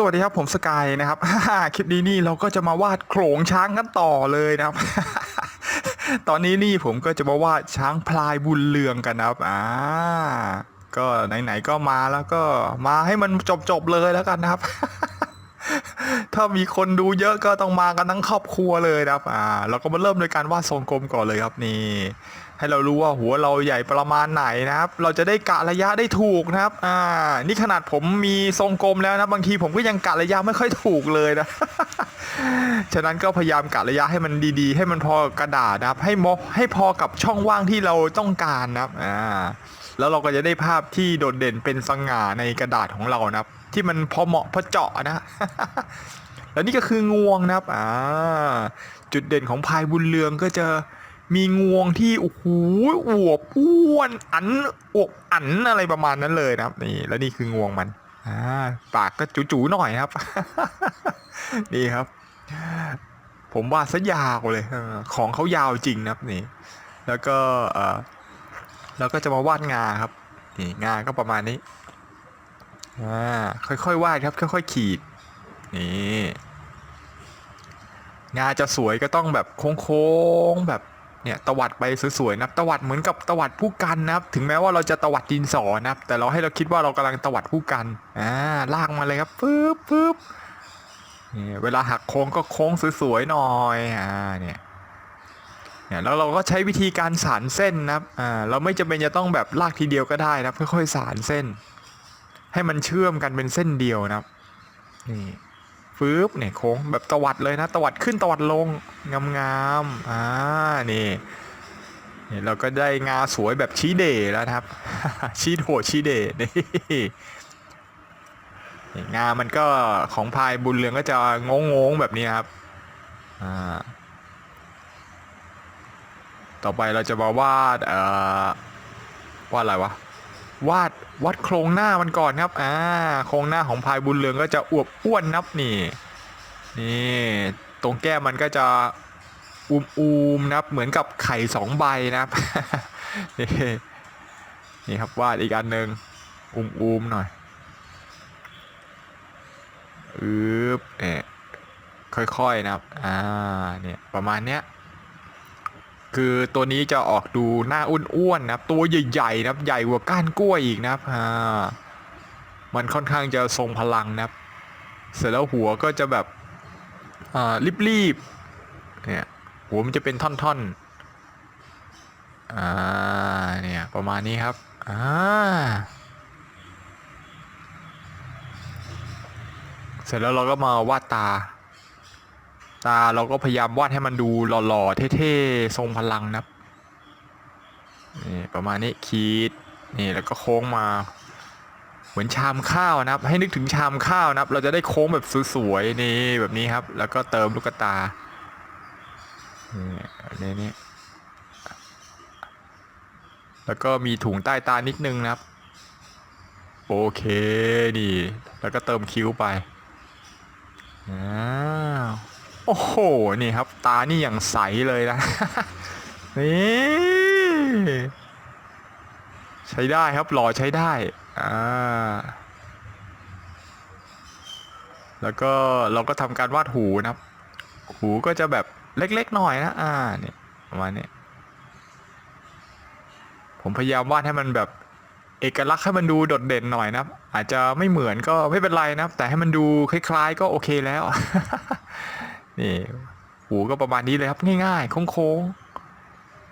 สวัสดีครับผมสกายนะครับคลิปนี้นี่เราก็จะมาวาดโขลงช้างกันต่อเลยนะครับ ตอนนี้นี่ผมก็จะมาวาดช้างพลายบุญเรืองกันนะครับอ่าก็ไหนๆก็มาแล้วก็มาให้มันจบๆเลยแล้วกันนะครับ ถ้ามีคนดูเยอะก็ต้องมากันทั้งครอบครัวเลยนะครับอ่าเราก็มาเริ่มโดยการวาดทรงกลมก่อนเลยครับนี่ ให้เรารู้ว่าหัวเราใหญ่ประมาณไหนนะครับ เราจะได้กะระยะได้ถูกนะครับ อ่า นี่ขนาดผมมีทรงกลมแล้วนะบางทีผมก็ยังกะระยะไม่ค่อยถูกเลยนะ ฉะนั้นก็พยายามกะระยะให้มันดีๆ ให้มันพอกระดาษนะครับ ให้มอให้พอกับช่องว่างที่เราต้องการนะครับ อ่า แล้วเราก็จะได้ภาพที่โดดเด่นเป็นสง่าในกระดาษของเรานะครับ ที่มันพอเหมาะพอเจาะนะแล้วนี่ก็คืองวงนะครับ อ่า จุดเด่นของพายบุญเรืองก็จะ มีงวงที่โอ้โหอวบอ้วนอันอวบอันอะไรประมาณนั้นเลยนะครับ นี่แล้วนี่คืองวงมันอ่าปากก็จู๋ๆหน่อยครับ นี่ครับ ผมวาดซะยาวเลยของเขายาวจริงนะครับนี่ แล้วก็เออแล้วก็จะมาวาดงาครับนี่งาก็ประมาณนี้อ่าค่อยๆวาดครับ ค่อยๆขีดนี่งาจะสวยก็ต้องแบบโค้งๆแบบ เนี่ยตวัดไปสวยๆนะครับตวัดเหมือนกับตวัดผู้กันนะครับถึงแม้ว่าเราจะตวัดดินสอนะครับแต่เราให้เราคิดว่าเรากำลังตวัดผู้กันอ่าลากมาเลยครับปึ๊บปึ๊บนี่เวลาหักโค้งก็โค้งสวยๆหน่อยอ่าเนี่ยเนี่ยแล้วเราก็ใช้วิธีการสานเส้นนะครับอ่าเราไม่จำเป็นจะต้องแบบลากทีเดียวก็ได้นะครับค่อยๆสานเส้น ให้มันเชื่อมกันเป็นเส้นเดียวนะครับนี่ ฟืบเนี่ยโค้งแบบตวัดเลยนะตวัดขึ้นตวัดลงงามๆอ่านี่นี่เราก็ได้งาสวยแบบชี้เดแล้วครับ ชี้โหดชี้เดนี่นี่งามันก็ของพายบุญเรืองก็จะงงงแบบนี้ครับอ่าต่อไปเราจะมาวาดเอ่อวาดอะไรวะ วาดวัดโครงหน้ามันก่อนครับอ่าโครงหน้าของพายบุญเรืองก็จะอวบอ้วนนับนี่นี่ตรงแก้มมันก็จะอูมอูมนะครับเหมือนกับไข่สองใบนะครับนี่นี่ครับวาดอีกอันหนึ่งอูมอูมหน่อยอืบเนี่ยค่อยๆนะครับอ่าเนี่ยประมาณเนี้ย คือตัวนี้จะออกดูหน้าอ้วนๆนะครับ ตัวใหญ่ๆนะครับใหญ่กว่าก้านกล้วยอีกนะครับอ่ามันค่อนข้างจะทรงพลังนะครับ เสร็จแล้วหัวก็จะแบบอ่ารีบๆเนี่ยหัวมันจะเป็นท่อนๆอ่าเนี่ยประมาณนี้ครับอ่าเสร็จแล้วเราก็มาวาดตา ตาเราก็พยายามวาดให้มันดูหล่อๆ เท่ๆ ทรงพลังนะครับนี่ประมาณนี้ขีดนี่แล้วก็โค้งมา เหมือนชามข้าวนะครับ ให้นึกถึงชามข้าวนะครับ เราจะได้โค้งแบบสวยๆนี่แบบนี้ครับ แล้วก็เติมลูกตานี่นี่แล้วก็มีถุงใต้ตานิดนึงนะครับ โอเคนี่แล้วก็เติมคิ้วไปอ้า โอ้โห นี่ครับ ตานี่อย่างใสเลยนะ นี่ใช้ได้ครับ หล่อใช้ได้ อ่า แล้วก็เราก็ทำการวาดหูนะครับ หูก็จะแบบเล็กๆหน่อยนะ อ่า เนี่ยประมาณนี้ ผมพยายามวาดให้มันแบบเอกลักษณ์ให้มันดูโดดเด่นหน่อยนะครับ อาจจะไม่เหมือนก็ไม่เป็นไรนะครับ แต่ให้มันดูคล้าย ๆ ก็โอเคแล้ว นี่หูก็ประมาณนี้เลยครับ ง่ายๆโค้ง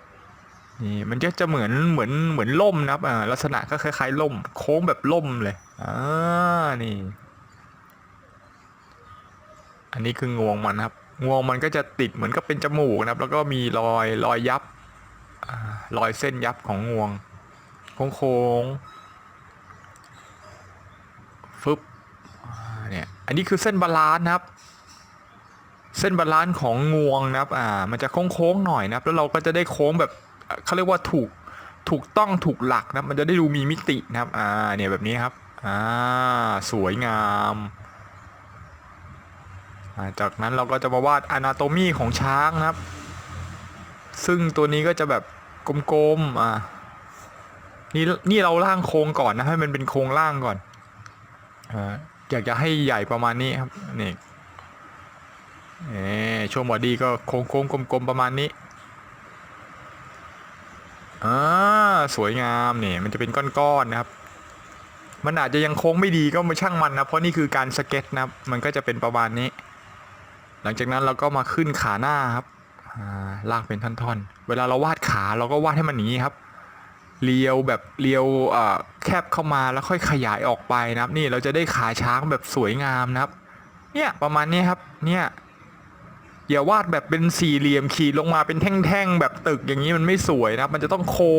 ๆนี่มันจะจะเหมือนเหมือนเหมือนล่มนะครับอ่าลักษณะก็คล้ายๆล่ม โค้งแบบล่มเลยอ่านี่ อันนี้คืองวงมันครับ งวงมันก็จะติดเหมือนกับเป็นจมูกนะครับ แล้วก็มีรอยรอยยับอรอยเส้นยับของงวง โค้งๆฟึบเนี่ยอันนี้คือเส้นบาลานซ์นะครับ เส้นบาลานซ์ของงวงนะครับอ่ามันจะโค้งๆหน่อยนะครับแล้วเราก็จะได้โค้งแบบเขาเรียกว่าถูกถูกต้องถูกหลักนะมันจะได้ดูมีมิตินะครับอ่าเนี่ยแบบนี้ครับอ่าสวยงามาจากนั้นเราก็จะมาวาดอนาโตมีของช้างนะครับ ซึ่งตัวนี้ก็จะแบบกลมๆอ่านี่นี่เราล่างโครงก่อนนะให้มันเป็นโครงล่างก่อนอ่าอยากจะให้ใหญ่ประมาณนี้ครับนี่ ช่วงบอดี้ก็โค้งๆกลมๆประมาณนี้อ่าสวยงามเนี่ยมันจะเป็นก้อนๆนะครับ มันอาจจะยังโค้งไม่ดีก็ม่ช่างมันนะเพราะนี่คือการสเก็ตนะครับ มันก็จะเป็นประมาณนี้ หลังจากนั้นเราก็มาขึ้นขาหน้าครับอ่าลากเป็นท่อนๆ เวลาเราวาดขาเราก็วาดให้มันอย่างนี้ครับเรียวแบบเรียวเอ่อแคบเข้ามาแล้วค่อยขยายออกไปนะครับ นี่เราจะได้ขาช้างแบบสวยงามนะครับ เนี่ยประมาณนี้ครับ เนี่ย อย่าวาดแบบเป็นสี่เหลี่ยมขีดลงมาเป็นแท่งๆแบบตึกอย่างนี้มันไม่สวยนะครับ มันจะต้องโค้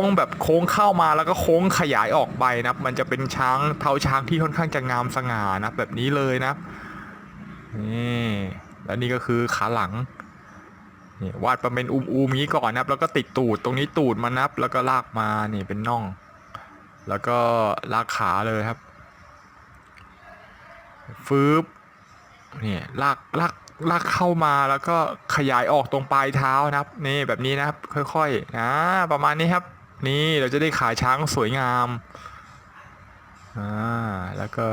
งแบบโค้งเข้ามาแล้วก็โค้งขยายออกไปนะครับ มันจะเป็นช้างเท้าช้างที่ค่อนข้างจะงามสง่านะแบบนี้เลยนะนี่แล้วนี่ก็คือขาหลังนี่วาดประเป็นอุ้มๆอย่างนี้ก่อนนะครับ แล้วก็ติดตูดตรงนี้ตูดมันนับ แล้วก็ลากมานี่เป็นน่อง แล้วก็ลากขาเลยครับฟืบนี่ลากลาก ลากเข้ามาแล้วก็ขยายออกตรงปลายเท้านะครับ นี่แบบนี้นะครับ ค่อยๆนะประมาณนี้ครับ นี่เราจะได้ขาช้างสวยงามอ่าแล้วก็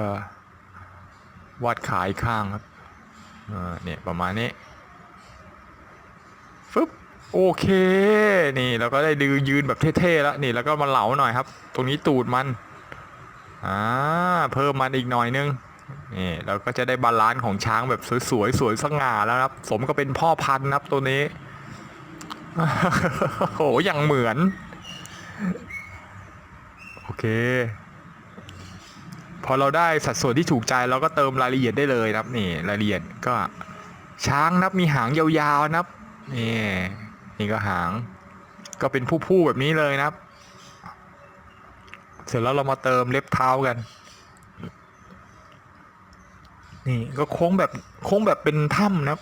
วาดขาอีกข้างครับอ่าเนี่ยประมาณนี้ฟึบโอเค นี่เราก็ได้ดือยืนแบบเท่ๆแล้วนี่แล้วก็มาเหลาหน่อยครับ ตรงนี้ตูดมันอ่าเพิ่มมันอีกหน่อยนึง นี่เราก็จะได้บาลานซ์ของช้างแบบสวยๆสวยสง่าแล้วครับ สมก็เป็นพ่อพันธุ์นะครับตัวนี้โอ้โหอย่างเหมือน โอเค พอเราได้สัดส่วนที่ถูกใจเราก็เติมรายละเอียดได้เลยนะครับนี่รายละเอียดก็ ช้างนับมีหางยาวๆนับนี่นี่ก็หาง ก็เป็นผู้ๆแบบนี้เลยนะครับ เสร็จแล้วเรามาเติมเล็บเท้ากัน นี่ก็โค้งแบบโค้งแบบเป็นถ้ำนะครับ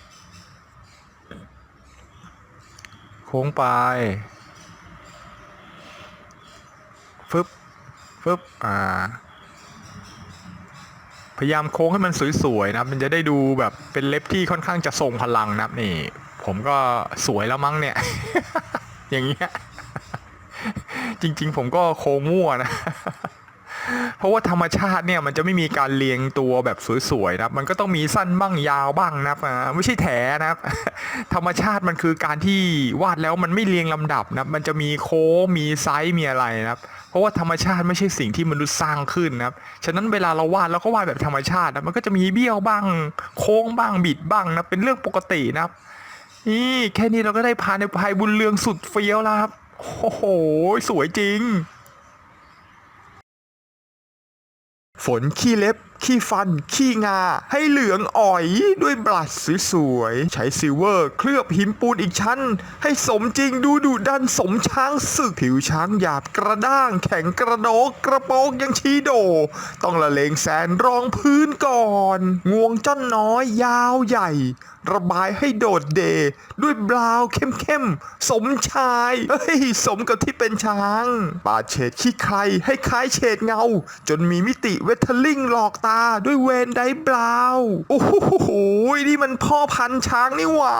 โค้งไปฟึบฟึบอ่า พยายามโค้งให้มันสวยๆนะครับมันจะได้ดูแบบเป็นเล็บที่ค่อนข้างจะทรงพลังนะครับนี่ ผมก็สวยแล้วมั้งเนี่ย อย่างเงี้ยจริง ๆ ผมก็โค้งมั่วนะ เพราะว่าธรรมชาติเนี่ยมันจะไม่มีการเรียงตัวแบบสวยๆนะมันก็ต้องมีสั้นบ้างยาวบ้างนะครับไม่ใช่แถนะครับธรรมชาติมันคือการที่วาดแล้วมันไม่เรียงลำดับนะมันจะมีโค้งมีไซส์มีอะไรนะครับเพราะว่าธรรมชาติไม่ใช่สิ่งที่มนุษย์สร้างขึ้นนะครับฉะนั้นเวลาเราวาดเราก็วาดแบบธรรมชาตินะมันก็จะมีเบี้ยวบ้าง โค้งบ้างบิดบ้างนะเป็นเรื่องปกตินะครับนี่แค่นี้เราก็ได้พาในภายบุญเรืองสุดเฟี้ยวแล้วครับโอ้โห สวยจริง ฝนขี้เล็บ ขี้ฟัน ขี้งา ให้เหลืองอ่อยด้วยบลัชสวยๆ ใช้ซิลเวอร์ เคลือบหินปูนอีกชั้น ให้สมจริงดูดุดันสมช้างศึก ผิวช้างหยาบกระด้าง แข็งกระโดกกระโปงยังชีโด ต้องละเลงแสนรองพื้นก่อน งวงจ้อนน้อยยาวใหญ่ ระบายให้โดดเด ด้วยบราวน์เข้มๆ สมชาย เฮ้ย สมกับที่เป็นช้าง ปาดเฉดขี้ใครให้คล้ายเฉดเงา จนมีมิติเวทเทอร์ลิงหลอกตาด้วยเวนไดบราวน์โอ้โห นี่มันพ่อพันช้างนี่หว่า